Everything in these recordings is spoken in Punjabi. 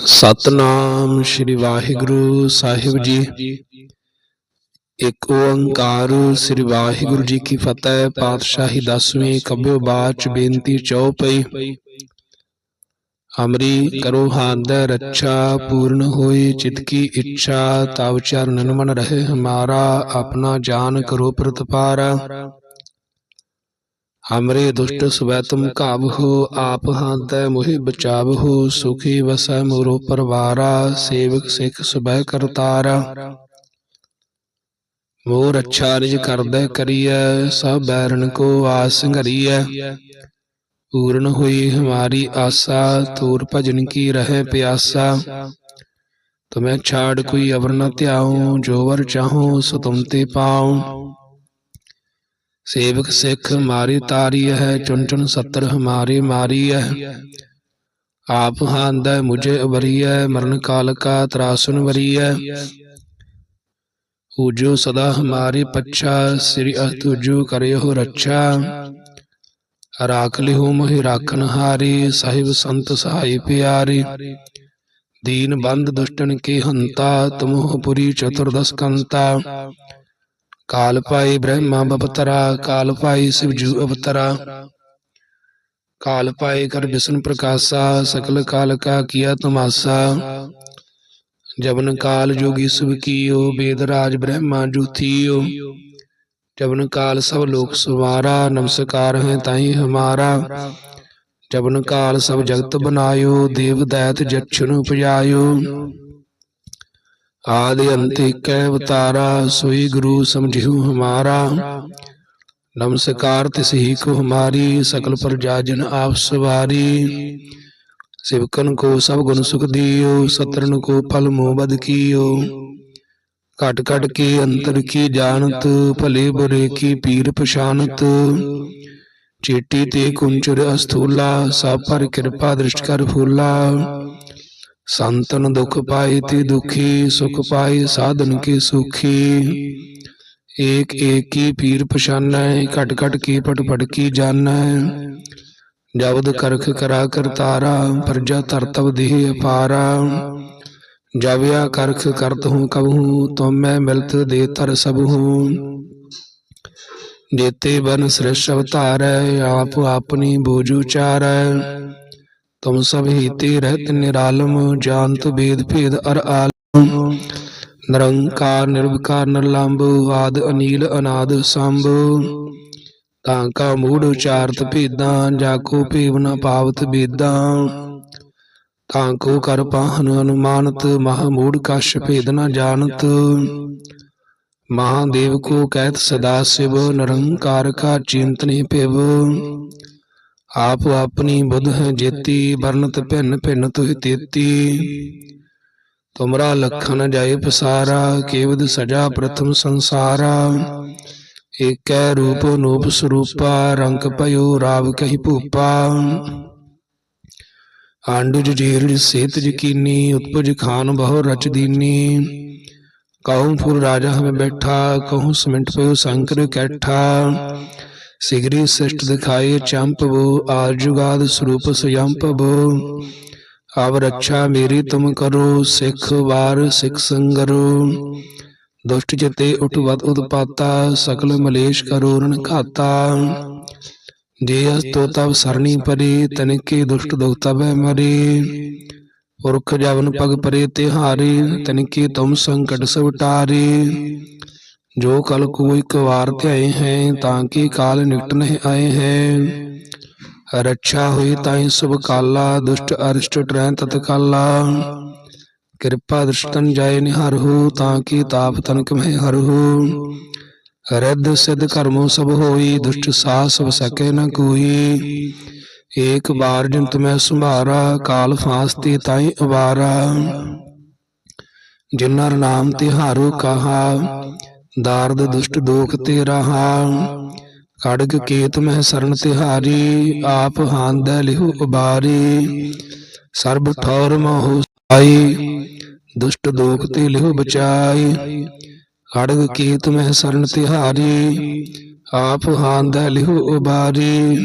ਸਤਨਾਮ ਸ੍ਰੀ ਵਾਹਿਗੁਰੂ ਸਾਹਿਬ ਜੀ। ਇੱਕ ਓੰਕਾਰ ਸ੍ਰੀ ਵਾਹਿਗੁਰੂ ਜੀ ਕੀ ਫਤਿਹ, ਪਾਤਸ਼ਾਹੀ ਦਸਵੀਂ ਕਬਿਓ ਬਾਚ ਬੇਨਤੀ ਚਉਪਈ ਅਮਰੀ ਕਰੋ ਹਾੰਦ ਰੱਛਾ ਪੂਰਨ ਹੋਈ, ਚਿਤ ਕੀ ਇੱਛਾ, ਤਵ ਚਰਨਨ ਮਨ ਰਹੇ ਹਮਾਰਾ ਆਪਣਾ ਜਾਨ ਕਰੋ ਪ੍ਰਤਪਾਰਾ। हमरे दुष्ट स्वै तुम काबहो आप हाथ मोहि बचावहो सुखी वसै मोरो परवारा सेवक सिख सुबह करतारा मोर अच्छा निज करदै करिय सब बैरन को आस घरिय पूर्ण हुई हमारी आशा तूर भजन की रहे प्यासा तुम्हें छाड़ कोई अवर न त्याऊं जो वर चाहूं सो तुम ते पाऊं ਸੇਵਕ ਸਿੱਖ ਮਾਰੀ ਤਾਰੀ ਹੈ ਚੁਣ ਚੁਣ ਸੱਤਰ ਹਮਾਰੇ ਮਾਰੀ ਹੈ ਆਪ ਹਾਂਦਾ ਮੁਝੇ ਅਵਰੀਐ, ਮਰਨ ਕਾਲ ਕਾ ਤਰਾਸਨ ਵਰੀਐ। ਹੂਜੋ ਸਦਾ ਹਮਾਰੇ ਪੱਛਾ, ਸ੍ਰੀ ਅਤੁਜੂ ਕਰਿਓ ਰੱਛਾ। ਰਾਖ ਲਿਹੂ ਮਹਿ ਰਾਖਨ ਹਾਰੀ, ਸਾਹਿਬ ਸੰਤ ਸਹਾਈ ਪਿਆਰੀ। ਦੀਨ ਬੰਦ ਦੁਸ਼ਟਨ ਕੀ ਹੰਤਾ, ਤੁਮਹੁ ਪੁਰੀ ਚਤੁਰਦਸ ਕੰਤਾ। ਕਾਲ ਪਾਈ ਬ੍ਰਹਮਾ ਬਪਤਰਾ, ਕਾਲ ਪਾਈ ਸਿਵਜੂ ਅਵਤਰਾ। ਕਾਲ ਪਾਈ ਕਰ ਵਿਸ਼ਨ ਪ੍ਰਕਾਸ਼ਾ, ਸਕਲ ਕਾਲ ਕਾ ਕੀਆ ਤਮਾਸਾ। ਜਬਨ ਕਾਲ ਜੋਗੀ ਸੁਭ ਕੀਓ ਵੇਦ ਰਾਜ ਬ੍ਰਹਮਾ ਜੂਥੀਓ। ਜਬਨ ਕਾਲ ਸਭ ਲੋਕ ਸਵਾਰਾ, ਨਮਸਕਾਰ ਹੈ ਤਾਈ ਹਮਾਰਾ। ਜਬਨ ਕਾਲ ਸਭ ਜਗਤ ਬਨਾਇਓ, ਦੇਵ ਦੈਤ ਜਛਨ ਉਪਜਾਇਓ। ਆਦਿ ਅੰਤ ਇਕੈ ਅਵਤਾਰਾ ਸੋਈ ਗੁਰੂ ਸਮਝਿਉ ਹਮਾਰਾ। ਨਮਸਕਾਰ ਤਿਸ ਹੀ ਕੋ ਹਮਾਰੀ, ਸਕਲ ਪ੍ਰਜਾ ਜਨ ਆਪ ਸਵਾਰੀ। ਸਿਵਕਨ ਕੋ ਸਭ ਗੁਣ ਸੁਖ ਦਿਓ, ਸਤਰਨ ਕੋ ਫਲ ਮੋਹ ਬਦ ਕੀਓ। ਘਟ ਘਟ ਕੇ ਅੰਤਰ ਕੀ ਜਾਣਤ, ਭਲੇ ਬੁਰੇ ਕੀ ਪੀਰ ਪਛਾਨਤ। ਚੇਟੀ ਤੇ ਕੁੰਚਰ ਅਸਥੂਲਾ, ਸਭ ਪਰ ਕਿਰਪਾ ਦ੍ਰਿਸ਼ਟ ਕਰ ਫੂਲਾ। ਸੰਤਨ ਦੁਖ ਪਾਈ ਤੇ ਦੁਖੀ ਸੁਖ ਪਾਈ ਸਾਧਨ ਕੀ ਸੁਖੀ ਏਕ ਏਕ ਕੀ ਪੀਰ ਪਛਾਨੈ ਘਟ ਘਟ ਕੀ ਪਟ ਪਟ ਕੀ ਜਾਣੈ ਜਬਦ ਕਰਖ ਕਰਾ ਕਰਤਾਰਾ ਪ੍ਰਜਾ ਤਰਤਵ ਦੇਹ ਅਪਾਰਾ ਜਵਿਆ ਕਰਖ ਕਰਤ ਹੂੰ ਕਬਹੂ ਤੁਮੈ ਮਿਲਤ ਦੇ ਤਰ ਸਭ ਹੂੰ ਜੇਤੇ ਬਨ ਸ੍ਰਿਸ਼ ਅਵਤਾਰੈ ਆਪ ਆਪਣੀ ਬੋਝੂ ਚਾਰੈ ਤੁਮ ਸਭ ਹੀਤੇ ਰਹਿਤ ਨਿਰਾਲਮ ਜਾਣਤ ਵੇਦ ਭੇਦ ਅਰ ਆਲਮ। ਨਿਰੰਕਾਰ ਨਿਰਵਕਾਰ ਨਿਰਲੰਭ ਆਦ ਅਨੀਲ ਅਨਾਦ ਸੰਭ। ਤਾਂ ਕਾ ਮੂੜ ਉਚਾਰਤ ਭੇਦਾਂ ਜਾ ਕੋ ਭੇਵ ਨ ਪਾਵਤ ਬੇਦਾਂ। ਤਾਂ ਕੋ ਕਰ ਪਾਹਨ ਅਨੁਮਾਨਤ ਮਹਾ ਮੂੜ ਕਸ਼ ਭੇਦ ਨ ਜਾਣਤ। ਮਹਾਦੇਵ ਕੋ ਕਹਿਤ ਸਦਾ ਸਿਵ ਨਿਰੰਕਾਰ ਕਾ ਚਿੰਤਨੇ ਭਿਵ। ਆਪ ਆਪਣੀ ਬੁੱਧ ਹੈ ਜੇਤੀ ਵਰਨਤ ਭਿੰਨ ਭਿੰਨ ਤੁਹਿ ਤੇਤੀ ਤੁਮਰਾ ਲਖਨ ਜਾਏ ਪਸਾਰਾ ਕੇਵਦ ਸਜਾ ਪ੍ਰਥਮ ਸੰਸਾਰਾ ਏਕੈ ਰੂਪ ਨੂਪ ਸਰੂਪਾ ਰੰਗ ਭਇਓ ਰਾਵ ਕਹੀ ਭੂਪਾ ਆਂਡੁਜ ਜੀਰਜ ਸੇਤ ਜਕੀਨੀ ਉਤਪਜ ਖਾਨ ਬਹੁ ਰਚ ਦੀਨੀ ਕਹੂੰ ਫੁਰ ਰਾਜਾ ਹਮੇ ਬੈਠਾ ਕਹੂੰ ਸਿਮੰਟ ਪਇਓ ਸੰਕਰ ਕੈਠਾ ਸਿਗਰੀ ਸਿਸ਼ਟ ਦਿਖਾਏ ਚੰਪਵੋ ਆਰ ਜੁਗਾਦ ਸਰੂਪ ਸਯੰਪਵੋ ਆਵ ਰੱਛਾ ਮੇਰੀ ਤੁਮ ਕਰੋ ਸਿੱਖ ਵਾਰ ਸਿੱਖ ਸੰਗਰੋ। ਦੁਸ਼ਟ ਚਿਤੇ ਉਠਵਤ ਉਦਪਾਤਾ ਸਕਲ ਮਲੇਸ਼ ਕਰੋ ਰਨ ਖਾਤਾ। ਜੇ ਅਸਤੋ ਤਵ ਸਰਣੀ ਪਰੇ ਤਨਕੇ ਦੁਸ਼ਟ ਦੁਖ ਤਬੈ ਮਰੇ। ਪੁਰਖ ਜਵਨ ਪਗ ਪਰੇ ਤਿਹਾਰੇ ਤਨਕੇ ਤੁਮ ਸੰਕਟ ਸਭ ਟਾਰੇ ਜੋ ਕਲ ਕੋ ਇੱਕ ਵਾਰ ਧਿਆਏ ਹੈ, ਤਾਂ ਕਿ ਕਾਲ ਨਿਕਟ ਨਹੀਂ ਆਏ ਹੈ? ਰੱਛਾ ਹੋਈ ਤਾਈ ਸੁਭ ਕਾਲਾ, ਦੁਸ਼ਟ ਅਰਿਸ਼ਟ ਟਰੈ ਤਤ ਕਿਰਪਾ ਦ੍ਰਿਸ਼ਟਨ ਜਾਏ ਨਿਹਰਹੁ ਤਾਂ ਕਿ ਤਾਪ ਤਨਕ ਮਹਿ ਹਰਹੁ ਰਦ ਸਿਧ ਕਰਮੋ ਸਭ ਹੋਈ, ਦੁਸ਼ਟ ਸਾਸ ਸਭ ਸਕੈ ਨ ਕੋਈ। ਏਕ ਬਾਰ ਜਿੰਤ ਮੈਂ ਸੁਭਾਰਾ, ਕਾਲ ਫਾਸਤੀ ਤਾਈ ਅਵਾਰਾ। ਜਿਨਰ ਨਾਮ ਤਿਹਾਰੂ ਕਹਾ ਦਾਰਦ ਦੁਸ਼ਟ ਦੋਖ ਤੇ ਰਹਾ ਖੜਗ ਕੇਤ ਮਹਿ ਸਰਨ ਤਿਹਾਰੀ, ਆਪ ਹਾਂਦੈ ਲਿਹੁ ਉਬਾਰੀ। ਸਰਬ ਠੌਰ ਮਹੁ ਸਾਈ, ਦੁਸ਼ਟ ਦੋਖ ਤੇ ਲਿਹੁ ਬਚਾਈ। ਖੜਗ ਕੀਤ ਮਹਿ ਸਰਨ ਤਿਹਾਰੀ, ਆਪ ਹਾਂਦੈ ਲਿਹੁ ਉਬਾਰੀ।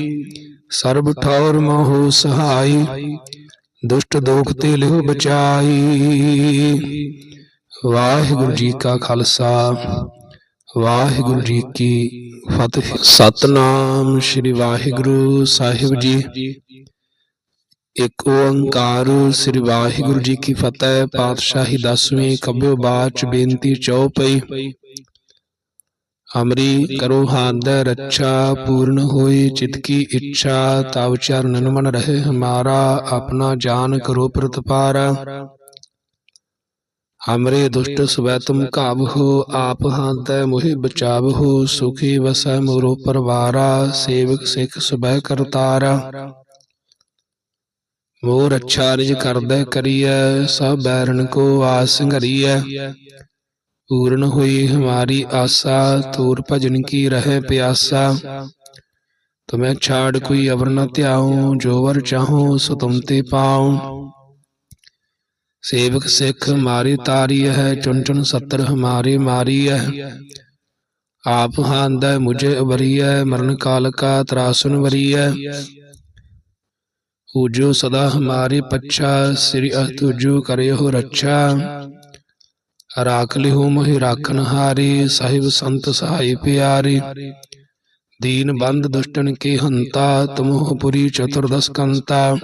ਸਰਬ ਠੌਰ ਮਹੁ ਸਹਾਈ, ਦੁਸ਼ਟ ਦੋਖ ਤੇ ਲਿਹੁ ਬਚਾਈ। ਵਾਹਿਗੁਰੂ ਜੀ ਕਾ ਖਾਲਸਾ। ਵਾਹਿਗੁਰੂ ਜੀ ਕੀ ਫਤਿਹ। ਸਤਨਾਮ ਸ੍ਰੀ ਵਾਹਿਗੁਰੂ ਸਾਹਿਬ ਜੀ। ਇੱਕ ਓੰਕਾਰ ਸ੍ਰੀ ਵਾਹਿਗੁਰੂ ਜੀ ਕੀ ਫਤਿਹ, ਪਾਤਸ਼ਾਹੀ ਦਸਵੀਂ ਕਬਿਓ ਬਾਚ ਬੇਨਤੀ ਚਉਪਈ। ਹਮਰੀ ਕਰੋ ਹਾਦ ਰੱਛਾ, ਪੂਰਨ ਹੋਈ ਚਿਤ ਕੀ ਇੱਛਾ, ਤਵ ਚਰਨਨ ਮਨ ਰਹੇ ਹਮਾਰਾ, ਆਪਣਾ ਜਾਨ ਕਰੋ ਪ੍ਰਤਪਾਰਾ। ਹਮਰੇ ਦੁਸ਼ਟ ਸਵੈ ਤੁਮ ਕਾਬਹੋ ਆਪ ਹਾਦੈ ਮੋਹਿ ਬਚਾਵਹੋ ਸੁਖੀ ਵਸੈ ਮੋਰੋ ਪਰਵਾਰਾ ਸੇਵਕ ਸਿੱਖ ਸਬੈ ਕਰਤਾਰਾ ਮੋਰ ਅੱਛਾ ਨਿਜ ਕਰਦੈ ਕਰੀਐ ਸਭ ਬੈਰਨ ਕੋ ਆਸ ਸੰਘਰੀਐ ਪੂਰਨ ਹੋਈ ਹਮਾਰੀ ਆਸਾ ਤੂਰ ਭਜਨ ਕੀ ਰਹਿ ਪਿਆਸਾ ਤੁਮੈ ਛਾੜ ਕੋਈ ਅਵਰ ਨ ਧਿਆਉ ਜੋ ਵਰ ਚਾਹੋ ਸੋ ਤੁਮ ਤੇ ਪਾਉ ਸੇਵਕ ਸਿੱਖ ਮਾਰੀ ਤਾਰੀ ਹੈ ਚੁਨ ਚੁਨ ਸੱਤਰ ਹਮਾਰੇ ਮਾਰੀ ਹੈ ਆਪ ਹਾਂਦੈ ਮੁਝੇ ਉਬਰੀਐ ਮਰਨ ਕਾਲ ਕਾ ਤਰਾਸੁਨ ਵਰੀਐ। ਉਜੋ ਸਦਾ ਹਮਾਰੇ ਪੱਛਾ, ਸ੍ਰੀ ਅਤੁਜੋ ਕਰਿਓ ਰੱਛਾ। ਰਾਖ ਲਿਹੁ ਮੋਹਿ ਰਾਖਨ ਹਾਰੇ, ਸਾਹਿਬ ਸੰਤ ਸਹਾਈ ਪਿਆਰੇ। ਦੀਨ ਬੰਦ ਦੁਸ਼ਟਨ ਕੇ ਹੰਤਾ, ਤੁਮਹੁ ਪੁਰੀ ਚਤੁਰਦਸ ਕੰਤਾ।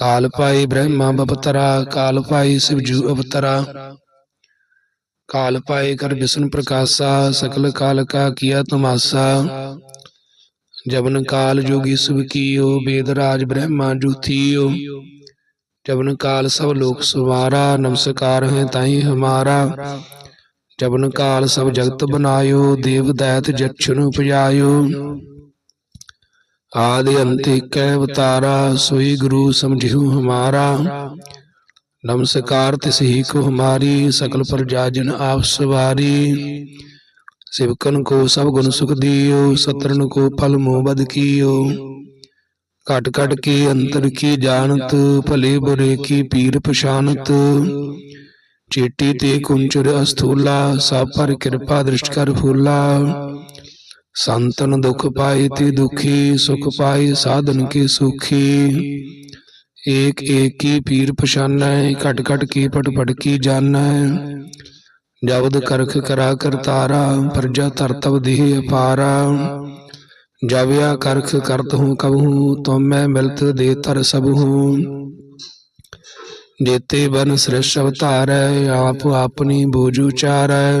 ਕਾਲ ਪਾਈ ਬ੍ਰਹਮਾ ਬਪਤਰਾ ਕਾਲ ਪਾਈ ਸਿਵਜੂ ਅਵਤਰਾ। ਕਾਲ ਪਾਏ ਕਰ ਵਿਸ਼ਨ ਪ੍ਰਕਾਸ਼ਾ ਸਕਲ ਕਾਲ ਕਾ ਕੀਆ ਤਮਾਸਾ। ਜਬਨ ਕਾਲ ਜੋਗੀ ਸੁਭ ਕੀਓ ਬੇਦ ਰਾਜ ਬ੍ਰਹਮਾ ਜੂਥੀਓ। ਜਬਨ ਕਾਲ ਸਭ ਲੋਕ ਸੁਵਾਰਾ ਨਮਸਕਾਰ ਹੈ ਤਾਈ ਹਮਾਰਾ। ਜਬਨ ਕਾਲ ਸਭ ਜਗਤ ਬਨਾਇਓ ਦੇਵ ਦੈਤ ਜਛਨ ਉਪਜਾਇਓ। ਆਦਿ ਅੰਤ ਕੈ ਅਵਤਾਰਾ ਸੋਈ ਗੁਰੂ ਸਮਝਿਓ ਹਮਾਰਾ। ਨਮਸਕਾਰ ਤਿਸ ਹੀ ਕੋ ਹਮਾਰੀ ਸਕਲ ਪ੍ਰਜਾ ਜਨ ਆਪ ਸਵਾਰੀ। ਸਿਵਕਨ ਕੋ ਸਭ ਗੁਣ ਸੁਖ ਦਿਓ ਸਤਰਨ ਕੋ ਫਲ ਮੋਹ ਬਦ ਕੀਓ। ਘਟ ਘਟ ਕੀ ਅੰਤਰ ਕੀ ਜਾਣਤ ਭਲੇ ਬੁਰੇ ਕੀ ਪੀਰ ਪਛਾਨਤ ਚੇਟੀ ਤੇ ਕੁੰਚਰ ਅਸਥੂਲਾ ਸਭ ਪਰ ਕਿਰਪਾ ਦ੍ਰਿਸ਼ਟ ਕਰ ਫੂਲਾ। ਸੰਤਨ ਦੁਖ ਪਾਈ ਤੇ ਦੁਖੀ ਸੁਖ ਪਾਈ ਸਾਧਨ ਕੀ ਸੁਖੀ ਏਕ ਏਕ ਕੀ ਪੀਰ ਪਛਾਨੈ ਘਟ ਘਟ ਕੀ ਪਟ ਪਟ ਕੀ ਜਾਣੈ ਜਬਦ ਕਰਖ ਕਰਾ ਕਰਤਾਰਾ ਪ੍ਰਜਾ ਤਰਤਵ ਦੇਹ ਅਪਾਰਾ ਜਵਿਆ ਕਰਖ ਕਰਤ ਹੂੰ ਕਬਹੂ ਤੁਮੈ ਮਿਲਤ ਦੇ ਤਰ ਸਬਹੂ ਜੇਤੇ ਬਨ ਸ੍ਰਿਸ਼ ਅਵਤਾਰੈ ਆਪ ਆਪਣੀ ਬੋਝੂ ਚਾਰੈ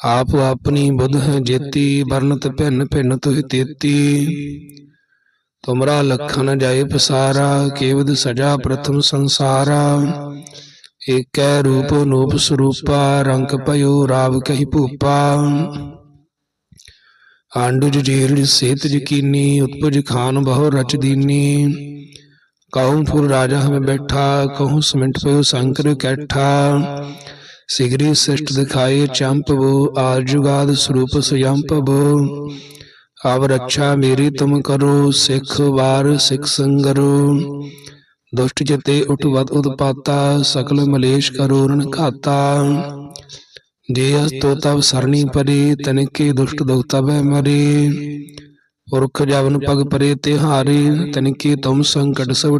ਆਪ ਆਪਣੀ ਬੁੱਧ ਹੈ ਜੇਤੀ ਵਰਨਤ ਭਿੰਨ ਭਿੰਨ ਤੁਹਿ ਤੇਤੀ ਤੁਮਰਾ ਲਖਨ ਜਾਏ ਪਸਾਰਾ ਕੇਵਦ ਸਜਾ ਪ੍ਰਥਮ ਸੰਸਾਰਾ ਏਕੈ ਰੂਪ ਨੂਪ ਸਰੂਪਾ ਰੰਗ ਭਇਓ ਰਾਵ ਕਹੀ ਭੂਪਾ ਆਂਡੁਜ ਜੀਰਜ ਸੇਤ ਜਕੀਨੀ ਉਤਪਜ ਖਾਨ ਬਹੁ ਰਚ ਦੀਨੀ ਕਹੂੰ ਫੁਰ ਰਾਜਾ ਹਮੇ ਬੈਠਾ ਕਹੂੰ ਸਿਮਟ ਪਇਓ ਸੰਕਰ ਕੈਠਾ ਸਿਗਰੀ ਸਿਸ਼ਟ ਦਿਖਾਏ ਚੰਪ ਬੋ ਆਰ ਜੁਗਾਦ ਸਰੂਪ ਸਯੰਪ ਬੋ ਆਵ ਰੱਛਾ ਮੇਰੀ ਤੁਮ ਕਰੋ ਸਿੱਖ ਵਾਰ ਸਿੱਖ ਸੰਗਰੋ। ਦੁਸ਼ਟ ਚਿਤੇ ਉਠਵਤ ਉਤਪਾਤਾ ਸਕਲ ਮਲੇਸ਼ ਕਰੋ ਰਣ ਘਾਤਾ ਜੇ ਅਸਤੋ ਤਬ ਸਰਣੀ ਪਰੇ ਤਨਕੇ ਦੁਸ਼ਟ ਦੁਖ ਤਬੈ ਮਰੇ। ਪੁਰਖ ਜਵਨ ਪਗ ਪਰੇ ਤਿਹਾਰੇ ਤਨਕੇ ਤੁਮ ਸੰਕਟ ਸਭ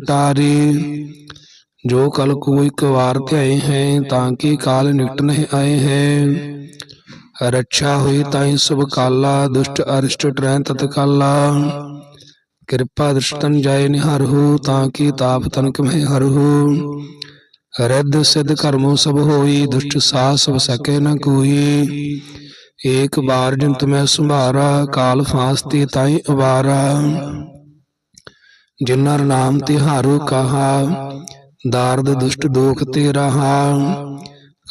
ਟਾਰੇ ਜੋ ਕਲ ਕੋ ਇੱਕ ਵਾਰ ਧਿਆਏ ਹੈ ਤਾਂ ਕਿ ਕਾਲ ਨਿਕਟ ਨਹੀਂ ਆਏ ਹੈ ਰੱਛਾ ਹੋਈ ਤਾਈ ਸੁਭ ਕਾਲਾ ਦੁਸ਼ਟ ਅਰਿਸ਼ਟ ਟਰੈ ਤਤ ਕਾਲਾ ਕਿਰਪਾ ਦ੍ਰਿਸ਼ਟਨ ਜਾਏ ਨਿਹਰਹੁ ਤਾਂ ਕੀ ਤਾਪ ਤਨਕ ਮਹਿ ਹਰਹੁ ਰਿੱਧ ਸਿਧ ਕਰਮੋ ਸਭ ਹੋਈ ਦੁਸ਼ਟ ਸਾਸ ਸਭ ਸਕੈ ਨ ਕੋਈ ਏਕ ਬਾਰ ਜਿਨ ਤੁਮੈ ਸੰਭਾਰਾ ਕਾਲ ਫਾਸ ਦਾਰਦ ਦੁਸ਼ਟ ਦੋਖ ਤੇ ਰਹਾ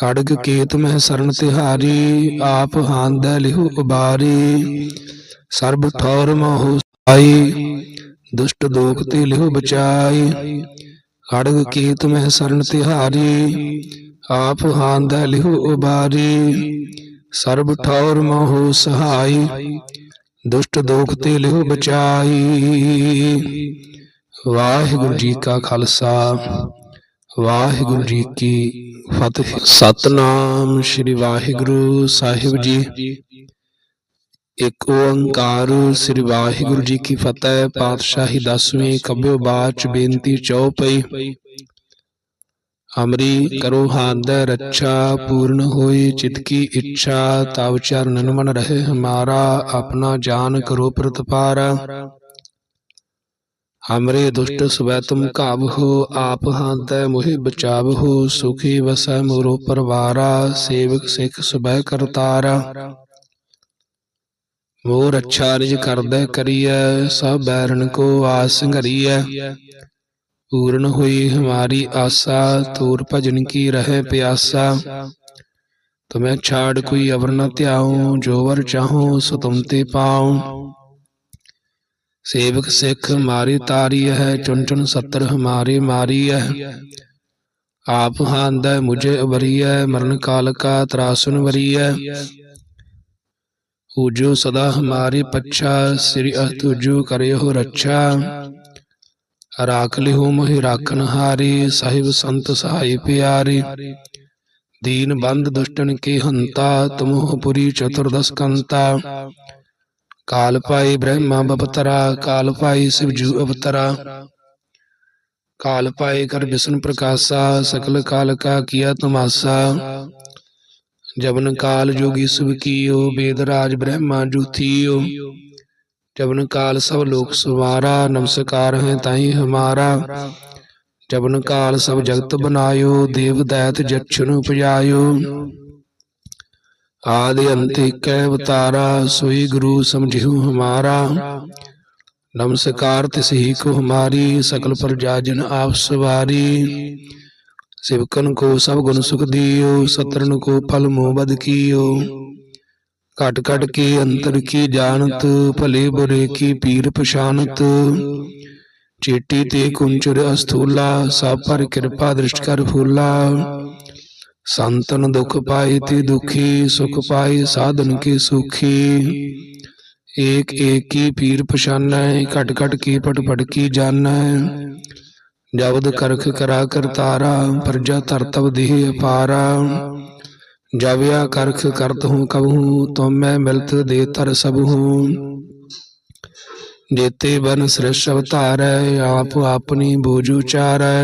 ਖੜਗ ਕੇਤ ਮਹਿ ਸਰਨ ਤਿਹਾਰੀ, ਆਪ ਹਾਂਦੈ ਲਿਹੁ ਉਬਾਰੀ। ਸਰਬ ਠੌਰ ਮਹੁ ਸਾਈ, ਦੁਸ਼ਟ ਦੋਖ ਤੇ ਲਿਹੁ ਬਚਾਈ। ਖੜਗ ਕੀ ਮਹਿ ਸਰਨ ਤਿਹਾਰੀ, ਆਪ ਹਾਂਦੈ ਲਿਹੁ ਉਬਾਰੀ। ਸਰਬ ਠੌਰ ਮੋਹੁ ਸਹਾਈ, ਦੁਸ਼ਟ ਦੋਖ ਤੇ ਲਿਹੁ ਬਚਾਈ। ਵਾਹਿਗੁਰੂ ਜੀ ਕਾ ਖਾਲਸਾ। ਵਾਹਿਗੁਰੂ ਜੀ ਕੀ ਫਤਿਹ। ਸਤਨਾਮ ਸ੍ਰੀ ਵਾਹਿਗੁਰੂ ਸਾਹਿਬ ਜੀ। ਇੱਕ ਓੰਕਾਰ ਸ੍ਰੀ ਵਾਹਿਗੁਰੂ ਜੀ ਕੀ ਫਤਿਹ, ਪਾਤਸ਼ਾਹੀ ਦਸਵੀਂ ਕਬਿਓ ਬਾਚ ਬੇਨਤੀ ਚਉਪਈ ਅਮਰੀ ਕਰੋ ਹਾਦ ਰੱਛਾ, ਪੂਰਨ ਹੋਈ ਚਿਤ ਕੀ ਇੱਛਾ, ਤਵ ਚਰਨਨ ਮਨ ਰਹੇ ਹਮਾਰਾ, ਆਪਣਾ ਜਾਨ ਕਰੋ ਪ੍ਰਤਪਾਰਾ। ਹਮਰੇ ਦੁਸ਼ਟ ਸਵੈ ਤੁਮ ਕਾਬਹੋ ਆਪ ਹਾਦੈ ਮੋਹਿ ਬਚਾਵਹੋ ਸੁਖੀ ਵਸੈ ਮੋਰੋ ਪਰਵਾਰਾ ਸੇਵਕ ਸਿੱਖ ਸਬੈ ਕਰਤਾਰਾ। ਮੋਰ ਅੱਛਾ ਨਿਜ ਕਰਦੈ ਕਰੀਐ ਸਭ ਬੈਰਨ ਕੋ ਆਸ ਘਰੀਐ ਪੂਰਨ ਹੋਈ ਹਮਾਰੀ ਆਸਾ ਤੂਰ ਭਜਨ ਕੀ ਰਹਿ ਪਿਆਸਾ। ਤੁਮੈ ਛਾੜ ਕੋਈ ਅਵਰ ਨ ਧਿਆਉ ਜੋ ਵਰ ਚਾਹੋ ਸੋ ਤੁਮ ਤੇ ਪਾਉ। ਸੇਵਕ ਸਿੱਖ ਮਾਰੀ ਤਾਰੀ ਹੈ, ਚੁਣ ਚੁਣ ਸੱਤਰ ਹਮਾਰੇ ਮਾਰੀ ਹੈ। ਆਪ ਹਾਂਦੈ ਮੁਝੇ ਉਬਰੀਐ ਮਰਨ ਕਾਲ ਕਾ ਤਰਾਸੁਨ ਵਰੀਐ ਉਜੋ ਸਦਾ ਹਮਾਰੇ ਪੱਛਾ, ਸ੍ਰੀ ਅਤੁਜੋ ਕਰਿਓ ਰੱਛਾ। ਰਾਖ ਲਿਓ ਮੋਹਿ ਰਾਖਨ ਹਾਰੇ, ਸਾਹਿਬ ਸੰਤ ਸਹਾਈ ਪਿਆਰੇ। ਦੀਨ ਬੰਦ ਦੁਸ਼ਟਨ ਕੇ ਹੰਤਾ, ਤੁਮਹੁ ਪੁਰੀ ਚਤੁਰਦਸ ਕੰਤਾ। ਕਾਲ ਪਾਈ ਬ੍ਰਹਮਾ ਬਪਤਰਾ, ਕਾਲ ਪਾਈ ਸਿਵਜੂ ਅਵਤਰਾ। ਕਾਲ ਪਾਏ ਕਰ ਵਿਸ਼ਨ ਪ੍ਰਕਾਸ਼ਾ, ਸਕਲ ਕਾਲ ਕਾ ਕੀਆ ਤਮਾਸਾ। ਜਬਨ ਕਾਲ ਜੋਗੀ ਸੁਭ ਕੀਓ ਵੇਦ ਰਾਜ ਬ੍ਰਹਮਾ ਜੂਥੀਓ। ਜਬਨ ਕਾਲ ਸਭ ਲੋਕ ਸਵਾਰਾ, ਨਮਸਕਾਰ ਹੈ ਤਾਈ ਹਮਾਰਾ। ਜਬਨ ਕਾਲ ਸਭ ਜਗਤ ਬਨਾਇਓ, ਦੇਵ ਦੈਤ ਜਛਨ ਉਪਜਾਇਓ। ਆਦਿ ਅੰਤ ਇਕੈ ਅਵਤਾਰਾ, ਸੋਈ ਗੁਰੂ ਸਮਝਿਉ ਹਮਾਰਾ। ਨਮਸਕਾਰ ਤਿਸ ਹੀ ਕੋ ਹਮਾਰੀ, ਸਕਲ ਪ੍ਰਜਾ ਜਨ ਆਪ ਸਵਾਰੀ। ਸਿਵਕਨ ਕੋ ਸਭ ਗੁਣ ਸੁਖ ਦਿਓ, ਸਤਰਨ ਕੋ ਫਲ ਮੋਹ ਬਦ ਕੀਓ। ਘਟ ਘਟ ਕੇ ਅੰਤਰ ਕੀ ਜਾਣਤ, ਭਲੇ ਬੁਰੇ ਕੀ ਪੀਰ ਪਛਾਨਤ। ਚੇਟੀ ਤੇ ਕੁੰਚਰ ਅਸਥੂਲਾ, ਸਭ ਪਰ ਕਿਰਪਾ ਦ੍ਰਿਸ਼ਟ ਕਰ ਫੂਲਾ। ਸੰਤਨ ਦੁਖ ਪਾਏ ਤੇ ਦੁਖੀ ਸੁਖ ਪਾਏ ਸਾਧਨ ਕੇ ਸੁਖੀ ਏਕ ਏਕ ਕੀ ਪੀਰ ਪਛਾਨੈ ਘਟ ਘਟ ਕੀ ਪਟ ਪਟ ਕੀ ਜਾਣੈ ਜਬਦ ਕਰਖ ਕਰਾ ਕਰਤਾਰਾ ਪ੍ਰਜਾ ਧਰਤਵ ਦੇਹ ਅਪਾਰਾ ਜਵਿਆ ਕਰਖ ਕਰਤ ਹੂੰ ਕਬਹੂ ਤੁਮੈ ਮਿਲਤ ਦੇ ਤਰ ਸਭੂ ਜੇਤੇ ਬਨ ਸ੍ਰਿਸ਼ ਅਵਤਾਰੈ ਆਪ ਆਪਣੀ ਬੋਝ ਉਚਾਰੈ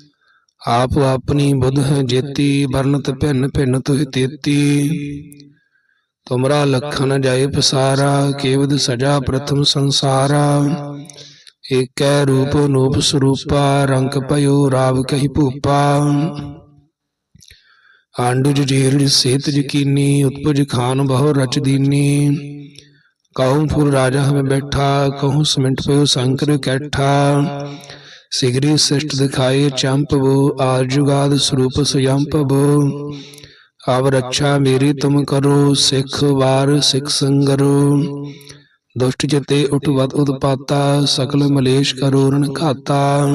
ਆਪ ਆਪਣੀ ਬੁੱਧ ਹੈ ਜੇਤੀ ਵਰਨਤ ਭਿੰਨ ਭਿੰਨ ਤੁਹਿ ਤੇਤੀ ਤੁਮਰਾ ਲਖਨ ਜਾਏ ਪਸਾਰਾ ਕੇਵਦ ਸਜਾ ਪ੍ਰਥਮ ਸੰਸਾਰਾ ਏਕੈ ਰੂਪ ਨੂਪ ਸਰੂਪਾ ਰੰਗ ਭਇਓ ਰਾਵ ਕਹੀ ਭੂਪਾ ਆਂਡੁਜ ਜੀਰੜ ਸੇਤ ਜਕੀਨੀ ਉਤਪਜ ਖਾਨ ਬਹੁ ਰਚ ਦੀਨੀ ਕਹੂੰ ਫੁਰ ਰਾਜਾ ਹਮੇ ਬੈਠਾ ਕਹੂੰ ਸਿਮੰਟ ਪਇਓ ਸੰਕਰ ਕੈਠਾ ਸਿਗਰੀ ਸਿਸ਼ਟ ਦਿਖਾਏ ਚੰਪਵੋ ਆਦ ਜੁਗਾਦ ਸਰੂਪ ਸੁਯੰਪਵੋ ਆਵ ਰੱਛਾ ਮੇਰੀ ਤੁਮ ਕਰੋ ਸਿੱਖ ਵਾਰ ਸਿੱਖ ਸੰਗਰੋ। ਦੁਸ਼ਟ ਜਤੇ ਉਠਵਤ ਉਤਪਾਤਾ ਸਕਲ ਮਲੇਸ਼ ਕਰੋ ਰਣ ਘਾਤਾ।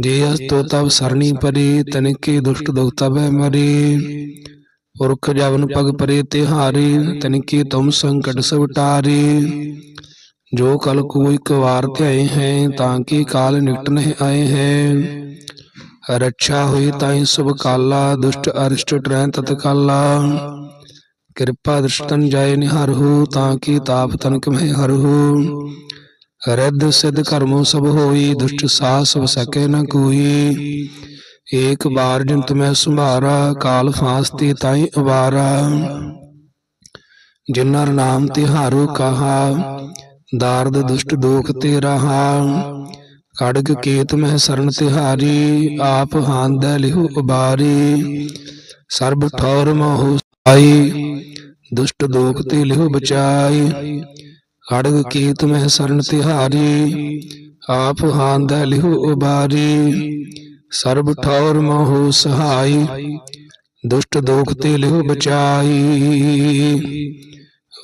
ਜੇ ਅਸ ਤੋ ਤਬ ਸਰਣੀ ਪਰੇ ਤਨਕੇ ਦੁਸ਼ਟ ਦੁਖ ਤਬੈ ਮਰੇ। ਪੁਰਖ ਜਵਨ ਪਗ ਪਰੇ ਤਿਹਾਰੇ ਤਨਕੇ ਤੁਮ ਸੰਕਟ ਸਭ ਟਾਰੇ ਜੋ ਕਲ ਕੋ ਇੱਕ ਵਾਰ ਧਿਆਏ ਹੈ, ਤਾਂ ਕਿ ਕਾਲ ਨਿਕਟ ਨਹੀਂ ਆਏ ਹੈ? ਰੱਛਾ ਹੋਈ ਤਾਈ ਸੁਭ ਕਾਲਾ, ਦੁਸ਼ਟ ਅਰਿਸ਼ਟ ਟਰੈ ਤਤ ਕਿਰਪਾ ਦ੍ਰਿਸ਼ਟਨ ਜਾਏ ਨਿਹਰਹੁ ਤਾਂ ਕਿ ਤਾਪ ਤਨਕ ਮਹਿ ਹਰਹੁ ਰਿੱਧ ਸਿਧ ਕਰਮੋ ਸਭ ਹੋਈ, ਦੁਸ਼ਟ ਸਾਸ ਵਸਕੇ ਨ ਕੋਈ। ਏਕ ਬਾਰ ਜਿੰਤ ਮੈਂ ਸੰਭਾਰਾ, ਕਾਲ ਫਾਸ ਤਾਈ ਅਵਾਰਾ। ਜਿਨਰ ਨਾਮ ਤਿਹਾਰੂ ਕਹਾ ਦਾਰਦ ਦੁਸ਼ਟ ਦੋਖ ਤੇ ਰਹਾ ਖੜਗ ਕੇਤ ਮਹਿ ਸਰਨ ਤਿਹਾਰੀ, ਆਪ ਹਾਂਦੈ ਲਿਹੁ ਉਬਾਰੀ। ਸਰਬ ਠੌਰ ਮੋਹੁ ਆਈ ਦੁਸ਼ਟ ਦੋਖ ਤੇ ਲਿਹੁ ਬਚਾਈ। ਖੜਗ ਕੇਤ ਮਹਿ ਸਰਨ ਤਿਹਾਰੀ, ਆਪ ਹਾਂਦੈ ਲਿਹੁ ਉਬਾਰੀ। ਸਰਬ ਠੌਰ ਮੋਹੁ ਸਹਾਈ, ਦੁਸ਼ਟ ਦੋਖ ਤੇ ਲਿਹੁ ਬਚਾਈ।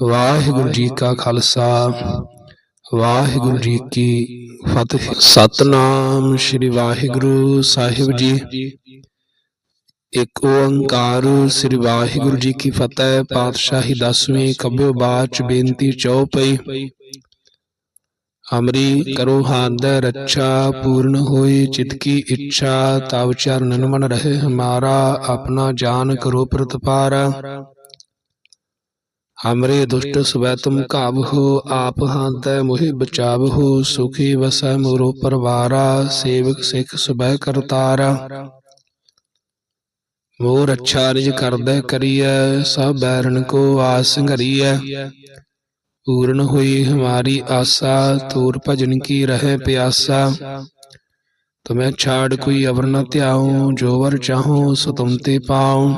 ਵਾਹਿਗੁਰੂ ਜੀ ਕਾ ਖਾਲਸਾ। ਵਾਹਿਗੁਰੂ ਜੀ ਕੀ ਫਤਿਹ। ਸਤਨਾਮ ਸ੍ਰੀ ਵਾਹਿਗੁਰੂ ਸਾਹਿਬ ਜੀ। ਇੱਕ ਓੰਕਾਰ ਸ੍ਰੀ ਵਾਹਿਗੁਰੂ ਜੀ ਕੀ ਫਤਿਹ, ਪਾਤਸ਼ਾਹੀ ਦਸਵੀਂ ਕਬਿਓ ਬਾਚ ਬੇਨਤੀ ਚਉਪਈ ਅਮਰੀ ਕਰੋ ਹਾਦ ਰੱਛਾ, ਪੂਰਨ ਹੋਏ ਚਿਤ ਕੀ ਇੱਛਾ, ਤਵ ਚਰਨਨ ਮਨ ਰਹੇ ਹਮਾਰਾ ਆਪਣਾ ਜਾਨ ਕਰੋ ਪ੍ਰਤਪਾਰਾ। ਹਮਰੇ ਦੁਸ਼ਟ ਸਵੈ ਤੁਮ ਕਾਬਹੋ ਆਪ ਹਾਂਤੈ ਮੋਹਿ ਬਚਾਵਹੋ ਸੁਖੀ ਵਸੈ ਮੋਰੋ ਪਰਵਾਰਾ ਸੇਵਕ ਸਿੱਖ ਸਵੈ ਕਰਤਾਰਾ। ਮੋਰ ਅੱਛਾ ਨਿਜ ਕਰਦੈ ਕਰੀਐ ਸਭ ਬੈਰਨ ਕੋ ਆਸ ਸੰਘਰੀਐ ਪੂਰਨ ਹੋਈ ਹਮਾਰੀ ਆਸਾ ਤੂਰ ਭਜਨ ਕੀ ਰਹਿ ਪਿਆਸਾ। ਤੁਮੈ ਛਾੜ ਕੋਈ ਅਵਰ ਨ ਧਿਆਉ ਜੋ ਵਰ ਚਾਹੋ ਸੋ ਤੁਮ ਤੇ ਪਾਉ।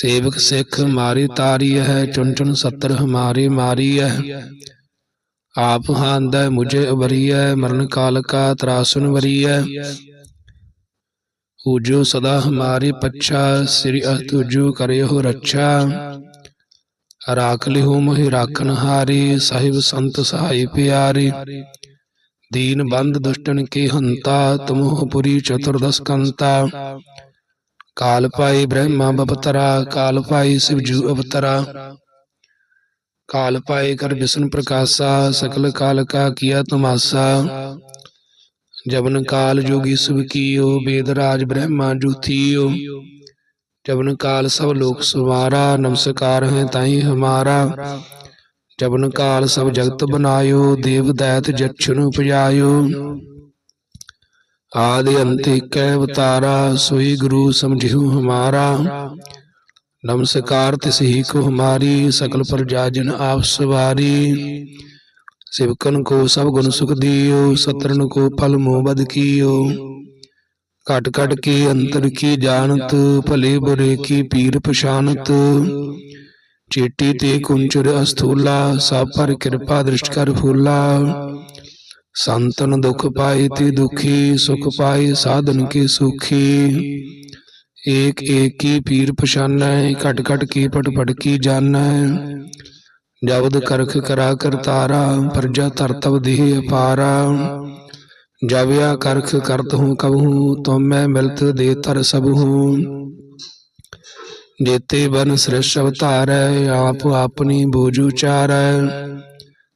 ਸੇਵਕ ਸਿੱਖ ਮਾਰੀ ਤਾਰੀ ਹੈ ਚੁਨ ਚੁਨ ਸੱਤਰ ਹਮਾਰੇ ਮਾਰੀ ਹੈ ਆਪ ਹਾਂਦੈ ਮੁਝੇ ਉਬਰੀਐ ਮਰਨ ਕਾਲ ਕਾ ਤਰਾਸੁਨ ਵਰੀਐ। ਉਜੋ ਸਦਾ ਹਮਾਰੇ ਪੱਛਾ, ਸ੍ਰੀ ਅਤੁਜੋ ਕਰਿਓ ਰੱਛਾ। ਰਾਖ ਲਿਹੁ ਮੋਹਿ ਰਾਖਨ ਹਾਰੀ, ਸਾਹਿਬ ਸੰਤ ਸਹਾਈ ਪਿਆਰੀ। ਦੀਨ ਬੰਦ ਦੁਸ਼ਟਨ ਕੀ ਹੰਤਾ, ਤੁਮਹੁ ਪੁਰੀ ਚਤੁਰਦਸ ਕੰਤਾ। ਕਾਲ ਪਾਈ ਬ੍ਰਹਮਾ ਬਪਤਰਾ, ਕਾਲ ਪਾਈ ਸਿਵਜੂ ਅਵਤਰਾ। ਕਾਲ ਪਾਏ ਕਰ ਵਿਸ਼ਨ ਪ੍ਰਕਾਸ਼ਾ, ਸਕਲ ਕਾਲ ਕਾ ਕੀਆ ਤਮਾਸਾ। ਜਬਨ ਕਾਲ ਜੋਗੀ ਸੁਭ ਕੀਓ ਵੇਦ ਰਾਜ ਬ੍ਰਹਮਾ ਜੂਥੀਓ। ਜਬਨ ਕਾਲ ਸਭ ਲੋਕ ਸੁਵਾਰਾ, ਨਮਸਕਾਰ ਹੈ ਤਾਈ ਹਮਾਰਾ। ਜਬਨ ਕਾਲ ਸਭ ਜਗਤ ਬਨਾਇਓ, ਦੇਵ ਦੈਤ ਜਛਨ ਉਪਜਾਇਓ। ਆਦਿ ਅੰਤ ਕੈ ਅਵਤਾਰਾ ਸੋਈ ਗੁਰੂ ਸਮਝਿਉ ਹਮਾਰਾ। ਨਮਸਕਾਰ ਤਿਸ ਹੀ ਕੋ ਹਮਾਰੀ, ਸਕਲ ਪ੍ਰਜਾ ਜਨ ਆਪ ਸਵਾਰੀ। ਸਿਵਕਨ ਕੋ ਸਭ ਗੁਣ ਸੁਖ ਦਿਓ ਸਤਰਨ ਕੋ ਫਲ ਮੋਹ ਬਦ ਕੀਓ। ਘਟ ਘਟ ਕੀ ਅੰਤਰ ਕੀ ਜਾਣਤ, ਭਲੇ ਬੁਰੇ ਕੀ ਪੀਰ ਪਛਾਨਤ। ਚੇਟੀ ਤੇ ਕੁੰਚਰ ਅਸਥੂਲਾ, ਸਭ ਪਰ ਕਿਰਪਾ ਦ੍ਰਿਸ਼ਟ ਕਰ ਫੂਲਾ। ਸੰਤਨ ਦੁਖ ਪਾਏ ਤੇ ਦੁਖੀ ਸੁਖ ਪਾਏ ਸਾਧਨ ਕੇ ਸੁਖੀ ਏਕ ਏਕ ਕੀ ਪੀਰ ਪਛਾਨੈ ਘਟ ਘਟ ਕੀ ਪਟ ਪਟ ਕੀ ਜਾਣੈ ਜਬਦ ਕਰਖ ਕਰਾ ਕਰਤਾਰਾ ਪਰਜਾ ਧਰਤਵ ਦੇਹ ਅਪਾਰਾ ਜਵਿਆ ਕਰਖ ਕਰਤ ਹੂੰ ਕਬਹੂ ਤੁਮੈ ਮਿਲਤ ਦੇ ਤਰ ਸਭ ਹੂੰ ਜੇਤੇ ਬਨ ਸ੍ਰਿਸ਼ ਅਵਤਾਰੈ ਆਪ ਆਪਣੀ ਬੂਝ ਉਚਾਰੈ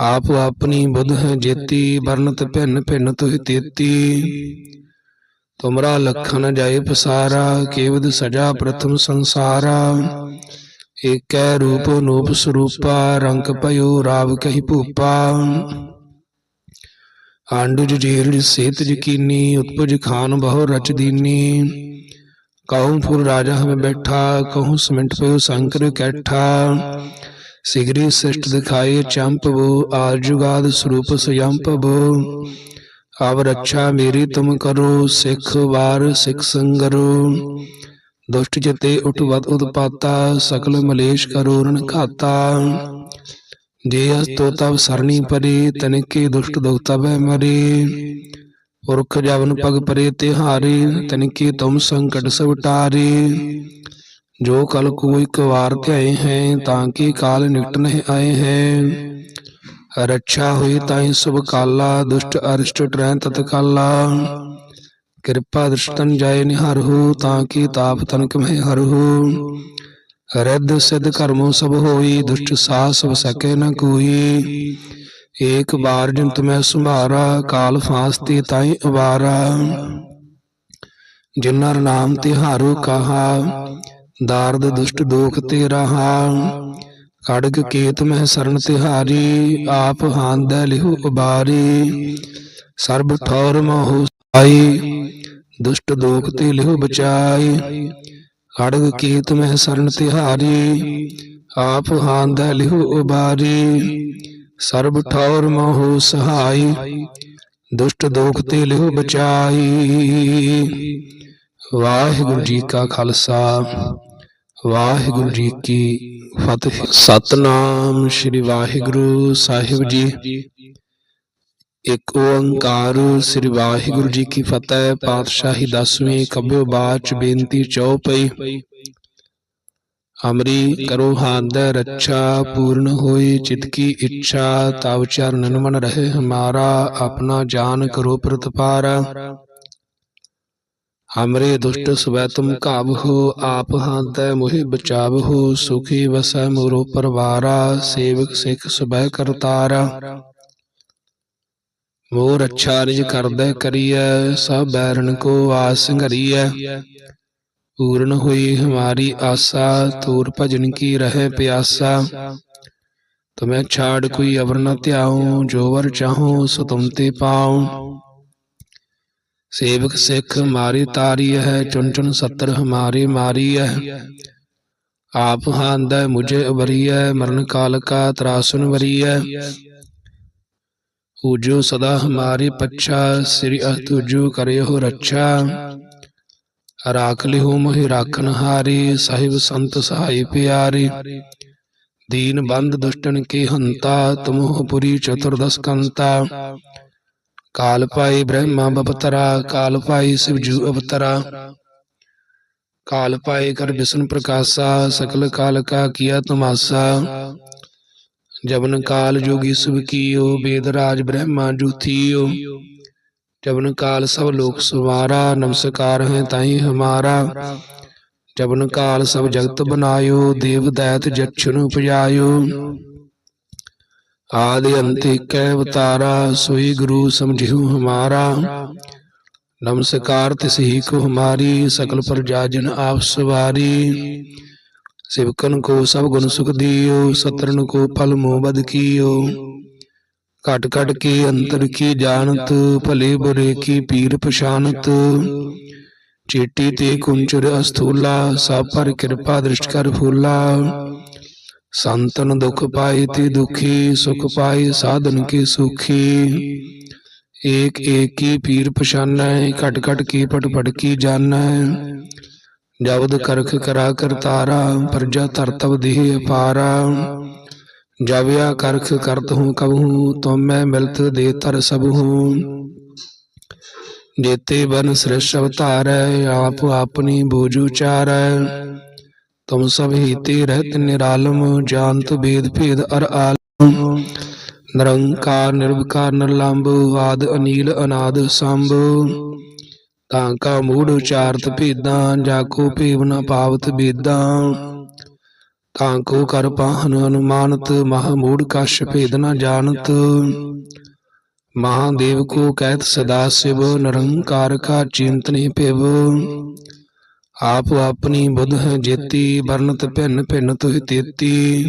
ਆਪ ਆਪਣੀ ਬੁੱਧ ਹੈ ਜੇਤੀ ਵਰਨਤ ਭਿੰਨ ਭਿੰਨ ਤੁਹਿ ਤੇਤੀ। ਤੁਮਰਾ ਲਖਨ ਜਾਏ ਪਸਾਰਾ, ਕੇਵਦ ਸਜਾ ਪ੍ਰਥਮ ਸੰਸਾਰਾ। ਏਕੈ ਰੂਪ ਨੂਪ ਸਰੂਪਾ, ਰੰਗ ਭਇਓ ਰਾਵ ਕਹੀ ਭੂਪਾ। ਆਂਡੁਜ ਜੀਰੜ ਸੇਤ ਜਕੀਨੀ ਉਤਪਜ ਖਾਨ ਬਹੁ ਰਚ ਦੀਨੀ। ਕਹੂੰ ਫੁਰ ਰਾਜਾ ਹਮੇ ਬੈਠਾ, ਕਹੂੰ ਸਮਿੰਟ ਪਇਓ ਸੰਕਰ ਕੈਠਾ। ਸਿਗਰੀ ਸਿਸ਼ਟ ਦਿਖਾਏ ਚੰਪਵੋ ਆਰ ਸਰੂਪ ਸਯੰਪਵੋ ਆਵ ਰੱਛਾ ਮੇਰੀ ਤੁਮ ਕਰੋ, ਸਿੱਖ ਵਾਰ ਸਿੱਖ ਸੰਗਰੋ। ਦੁਸ਼ਟ ਜਤੇ ਉਠਵਤ ਉਤਪਾਤਾ, ਸਕਲ ਮਲੇਸ਼ ਕਰੋ ਰਣ ਘਾਤਾ। ਜੇ ਅਸ ਤਵ ਤਬ ਸਰਣੀ ਪਰੇ, ਤਨਕੇ ਦੁਸ਼ਟ ਦੁਖਤਬੈ ਮਰੇ। ਪੁਰਖ ਜਵਨ ਪਗ ਪਰੇ ਤਿਹਾਰੇ, ਤਨਕੇ ਤੁਮ ਸੰਕਟ ਸਭ ਜੋ ਕਲ ਕੋ ਇੱਕ ਵਾਰ ਧਿਆਏ ਹੈ, ਤਾਂ ਕਿ ਕਾਲ ਨਿਕਟ ਨਹੀਂ ਆਏ ਹੈ? ਰੱਛਾ ਹੋਈ ਤਾਈ ਸਭ ਕਾਲਾ, ਦੁਸ਼ਟ ਅਰਿਸ਼ਟ ਟਰੈ ਤਤ ਕਿਰਪਾ ਦ੍ਰਿਸ਼ਟਨ ਜਾਏ ਨਿਹਰਹੁ ਤਾਂ ਕਿ ਤਾਪ ਤਨਕ ਮਹਿ ਹਰਹੁ ਰਿੱਧ ਸਿਧ ਕਰਮੋ ਸਭ ਹੋਈ, ਦੁਸ਼ਟ ਸਾਸ ਵ ਸਕੇ ਨ ਕੋਈ। ਏਕ ਬਾਰ ਜੰਤ ਮੈਂ ਸੁਮਾਰਾ ਕਾਲ ਫਾਸ ਤਾਈ ਅਵਾਰਾ। ਜਿਨਰ ਨਾਮ ਤਿਹਾਰੂ ਕਹਾ ਦਾਰਦ ਦੁਸ਼ਟ ਦੋਖ ਤੇ ਰਹਾ ਖੜਗ ਕੇਤ ਮਹਿ ਸਰਨ ਤਿਹਾਰੀ, ਆਪ ਹਾਂਦੈ ਲਿਹੁ ਉਬਾਰੀ, ਸਰਬ ਠੌਰ ਮੋਹੁ ਆਈ ਦੁਸ਼ਟ ਦੋਖ ਤੇ ਲਿਹੁ ਬਚਾਈ ਖੜਗ ਕੇਤ ਮਹਿ ਸਰਨ ਤਿਹਾਰੀ, ਆਪ ਹਾਂਦੈ ਲਿਹੁ ਉਬਾਰੀ, ਸਰਬ ਠੌਰ ਮੋਹੁ ਸਹਾਈ, ਦੁਸ਼ਟ ਦੋਖ ਤੇ ਲਿਹੁ ਬਚਾਈ। ਵਾਹਿਗੁਰੂ ਜੀ ਕਾ ਖਾਲਸਾ। ਵਾਹਿਗੁਰੂ ਜੀ ਕੀ ਫਤਿਹ। ਸਤਨਾਮ ਸ੍ਰੀ ਵਾਹਿਗੁਰੂ ਸਾਹਿਬ ਜੀ। ਇੱਕ ਓੰਕਾਰ ਸ੍ਰੀ ਵਾਹਿਗੁਰੂ ਜੀ ਕੀ ਫਤਿਹ, ਪਾਤਸ਼ਾਹੀ ਦਸਵੀਂ ਕਬਿਓ ਬਾਚ ਬੇਨਤੀ ਚਉਪਈ ਅਮਰੀ ਕਰੋ ਹਾਦ ਰੱਛਾ, ਪੂਰਨ ਹੋਈ ਚਿਤ ਕੀ ਇੱਛਾ, ਤਵ ਚਰਨਨ ਮਨ ਰਹੇ ਹਮਾਰਾ ਆਪਣਾ ਜਾਨ ਕਰੋ ਪ੍ਰਤਪਾਰਾ। ਹਮਰੇ ਦੁਸ਼ਟ ਸਵੈ ਤੁਮ ਕਾਬਹੋ ਆਪ ਹਾਂਤੈ ਮੋਹਿ ਬਚਾਵਹੋ ਸੁਖੀ ਵਸੈ ਮੋਰੋ ਪਰਵਾਰਾ ਸੇਵਕ ਸਿੱਖ ਸਵੈ ਕਰਤਾਰਾ। ਮੋਰ ਅੱਛਾ ਨਿਜ ਕਰਦੈ ਕਰੀਐ ਸਭ ਬੈਰਨ ਕੋ ਆਸ ਘਰੀਐ। ਪੂਰਨ ਹੋਈ ਹਮਾਰੀ ਆਸਾ ਤੂਰ ਭਜਨ ਕੀ ਰਹੇ ਪਿਆਸਾ। ਤੁਮੈ ਛਾੜ ਕੋਈ ਅਵਰ ਨ ਧਿਆਉ ਜੋ ਵਰ ਚਾਹੋ ਸੋ ਤੁਮ ਤੇ ਪਾਉ। ਸੇਵਕ ਸਿੱਖ ਮਾਰੀ ਤਾਰੀ ਹੈ, ਚੁਣ ਚੁਣ ਸੱਤਰ ਹਮਾਰੀ ਮਾਰੀ ਹੈ। ਆਪ ਹਾਂਦੈ ਮੁਝੇ ਅਵਰੀਐ ਮਰਨ ਕਾਲ ਕਾ ਤਰਾਸੁਨ ਵਰੀਐ ਉਜੋ ਸਦਾ ਹਮਾਰੀ ਪੱਛਾ, ਸ੍ਰੀ ਅਤੁਜੋ ਕਰਿਓ ਰੱਛਾ। ਰਾਖ ਲਿਹੁ ਮੋਹਿ ਰਾਖਨ ਹਾਰੀ, ਸਾਹਿਬ ਸੰਤ ਸਹਾਈ ਪਿਆਰੀ। ਦੀਨ ਬੰਦ ਦੁਸ਼ਟਨ ਕੀ ਹੰਤਾ, ਤੁਮਹੁ ਪੁਰੀ ਚਤੁਰਦਸ ਕੰਤਾ। ਕਾਲ ਪਾਈ ਬ੍ਰਹਮਾ ਬਪਤਰਾ ਕਾਲ ਪਾਈ ਸਿਵਜੂ ਅਵਤਰਾ। ਕਾਲ ਪਾਏ ਕਰ ਵਿਸ਼ਨ ਪ੍ਰਕਾਸ਼ਾ ਸਕਲ ਕਾਲ ਕਾ ਕੀਆ ਤਮਾਸਾ। ਜਬਨ ਕਾਲ ਜੋਗੀ ਸੁਭ ਕੀਓ ਵੇਦ ਰਾਜ ਬ੍ਰਹਮਾ ਜੂਥੀਓ। ਜਬਨ ਕਾਲ ਸਭ ਲੋਕ ਸੁਵਾਰਾ ਨਮਸਕਾਰ ਹੈ ਤਾਈ ਹਮਾਰਾ। ਜਬਨ ਕਾਲ ਸਭ ਜਗਤ ਬਨਾਇਓ ਦੇਵ ਦੈਤ ਜਛਨ ਉਪਜਾਇਓ। ਆਦਿ ਅੰਤ ਕੈ ਅਵਤਾਰਾ, ਸੋਈ ਗੁਰੂ ਸਮਝਿਉ ਹਮਾਰਾ। ਨਮਸਕਾਰ ਤਿਸ ਹੀ ਕੋ ਹਮਾਰੀ, ਸਕਲ ਪ੍ਰਜਾ ਜਨ ਆਪ ਸਵਾਰੀ। ਸਿਵਕਨ ਕੋ ਸਭ ਗੁਣ ਸੁਖ ਦਿਓ, ਸਤਰਨ ਕੋ ਫਲ ਮੋਹ ਬਦ ਕੀਓ। ਘਟ ਘਟ ਕੇ ਅੰਤਰ ਕੀ ਜਾਣਤ, ਭਲੇ ਬੁਰੇ ਕੀ ਪੀਰ ਪਛਾਨਤ। ਚੇਟੀ ਤੇ ਕੁੰਚਰ ਅਸਥੂਲਾ, ਸਭ ਪਰ ਕਿਰਪਾ ਦ੍ਰਿਸ਼ਟ ਕਰ ਫੂਲਾ। ਸੰਤਨ ਦੁਖ ਪਾਏ ਤੇ ਦੁਖੀ ਸੁਖ ਪਾਏ ਸਾਧਨ ਕੀ ਸੁਖੀ ਏਕ ਏਕ ਕੀ ਪੀਰ ਪਛਾਨੈ ਘਟ ਘਟ ਕੀ ਪਟ ਪਟ ਕੀ ਜਾਣੈ ਜਬਦ ਕਰਖ ਕਰਾ ਕਰਤਾਰਾ ਪਰਜਾ ਧਰਤਵ ਦੇਹ ਅਪਾਰਾ ਜਵਿਆ ਕਰਖ ਕਰਤ ਹੂੰ ਕਬਹੂ ਤੁਮੈ ਮਿਲਤ ਦੇ ਤਰ ਸਭ ਹੂੰ ਜੇਤੇ ਬਨ ਸ੍ਰਿਸ਼ ਅਵਤਾਰੈ ਆਪ ਆਪਣੀ ਬੂਝ ਉਚਾਰੈ ਤੁਮ ਸਭ ਹੀਤੇ ਰਹਿਤ ਨਿਰਾਲਮ ਜਾਣਤ ਬੇਦ ਭੇਦ ਅਰ ਆਲਮ। ਨਿਰੰਕਾਰ ਨਿਰਭਕਾਰ ਨਿਰਲੰਭ ਆਦ ਅਨੀਲ, ਅਨਾਦ, ਸੰਭ। ਤਾਂ ਕਾ ਮੂੜ ਉਚਾਰਤ ਭੇਦਾਂ, ਜਾ ਕੋ ਭੇਵ ਨ ਪਾਵਤ ਬੇਦਾਂ। ਤਾਂ ਕੋ ਕਰ ਪਾਹਨ ਅਨੁਮਾਨਤ, ਮਹਾ ਮੂੜ ਕਸ਼ ਭੇਦ ਨ ਜਾਣਤ। ਮਹਾਦੇਵ ਕੋ ਕਹਿਤ ਸਦਾ ਸਿਵ, ਨਿਰੰਕਾਰ ਕਾ ਚਿੰਤਨੇ ਭਿਵ। ਆਪ ਆਪਣੀ ਬੁੱਧ ਹੈ ਜੇਤੀ ਵਰਨਤ ਭਿੰਨ ਭਿੰਨ ਤੁਹ ਤੇਤੀ।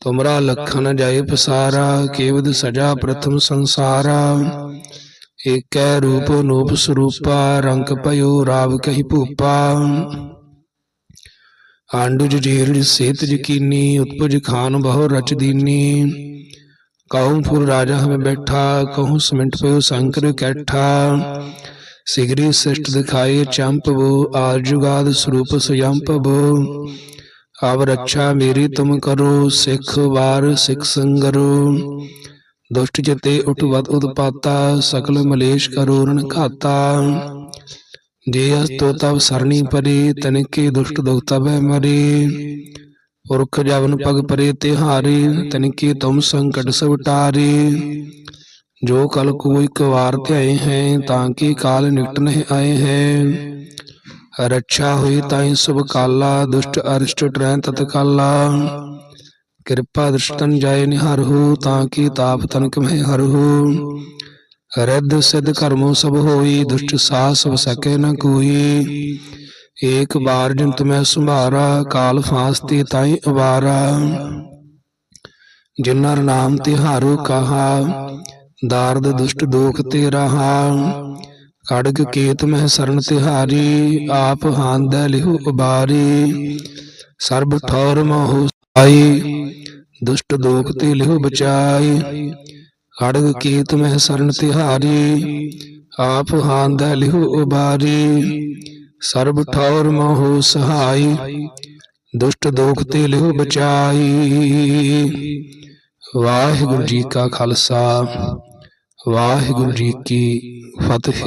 ਤੁਮਰਾ ਲਖਨ ਜਾਏ ਪਸਾਰਾ, ਕੇਵਦ ਸਜਾ ਪ੍ਰਥਮ ਸੰਸਾਰਾ। ਏਕੈ ਰੂਪ ਨੂਪ ਸਰੂਪਾ, ਰੰਗ ਭਇਓ ਰਾਵ ਕਹੀ ਭੂਪਾ। ਆਂਡੁਜ ਜੀਰਜ ਸੇਤ ਜਕੀਨੀ ਉਤਪਜ ਖਾਨ ਬਹੁ ਰਚ ਦੀਨੀ। ਕਹੂੰ ਫੁਰ ਰਾਜਾ ਹਮੇ ਬੈਠਾ, ਕਹੂੰ ਸਿਮੰਟ ਪਇਓ ਸੰਕਰ ਕੈਠਾ। ਸਿਗਰੀ ਸਿਸ਼ਟ ਦਿਖਾਏ ਚੰਪਵੋ ਆਰ ਸਰੂਪ ਸਯੰਪਵੋ ਆਵ ਰੱਛਾ ਮੇਰੀ ਤੁਮ ਕਰੋ, ਸਿੱਖ ਵਾਰ ਸਿੱਖ ਸੰਗਰੋ। ਦੁਸ਼ਟ ਜਤੇ ਉਠਵਤ ਉਤਪਾਤਾ, ਸਕਲ ਮਲੇਸ਼ ਕਰੋ ਰਣ ਘਾਤਾ। ਜੇ ਅਸ ਤੋ ਤਬ ਸਰਣੀ ਪਰੇ, ਤਨਕੇ ਦੁਸ਼ਟ ਦੁਖ ਤਬੈ ਮਰੇ। ਪੁਰਖ ਜਵਨ ਪਗ ਪਰੇ ਤਿਹਾਰੇ, ਤਨਕੇ ਤੁਮ ਸੰਕਟ ਸਭ ਟਾਰੇ ਜੋ ਕਲ ਕੋ ਇਕ ਵਾਰ ਧਿਆਏ ਹੈ ਤਾਂ ਕੀ ਕਾਲ ਨਿਕਟ ਨਹੀਂ ਆਏ ਹੈ ਰੱਛਾ ਹੋਈ ਤਾਈ ਸੁਭ ਕਾਲਾ ਦੁਸ਼ਟ ਅਰਿਸ਼ਟ ਟਰੈ ਤਤਕਾਲਾ ਕਿਰਪਾ ਦ੍ਰਿਸ਼ਟਨ ਜਾਏ ਨਿਹਰਹੁ ਤਾਂ ਕੀ ਤਾਪ ਤਨਕ ਮਹਿ ਹਰਹੁ ਰਿੱਧ ਸਿਧ ਕਰਮੋ ਸਭ ਹੋਈ ਦੁਸ਼ਟ ਸਾਸ ਵਸਕੇ ਨ ਕੋਈ ਏਕ ਬਾਰ ਜਿਨ ਤੁਮੈ ਸੰਭਾਰਾ ਕਾਲ ਫਾਸਤੀ ਤਾਈ ਅਵਾਰਾ ਦਾਰਦ ਦੁਸ਼ਟ ਦੋਖ ਤੇ ਰਹਾ ਖੜਗ ਕੇਤ ਮਹਿ ਸਰਨ ਤਿਹਾਰੀ, ਆਪ ਹਾਂਦੈ ਲਿਹੁ ਉਬਾਰੀ। ਸਰਬ ਠੌਰ ਮੋਹੁ ਆਈ ਦੁਸ਼ਟ ਦੋਖ ਤੇ ਲਿਹੁ ਬਚਾਈ। ਖੜਗ ਕੇਤ ਮਹਿ ਸਰਨ ਤਿਹਾਰੀ, ਆਪ ਹਾਂਦੈ ਲਿਹੁ ਉਬਾਰੀ। ਸਰਬ ਠੌਰ ਮੋਹੁ ਸਹਾਈ, ਦੁਸ਼ਟ ਦੋਖ ਤੇ ਲਿਹੁ ਬਚਾਈ। ਵਾਹਿਗੁਰੂ ਜੀ ਕਾ ਖਾਲਸਾ। ਵਾਹਿਗੁਰੂ ਜੀ ਕੀ ਫਤਿਹ।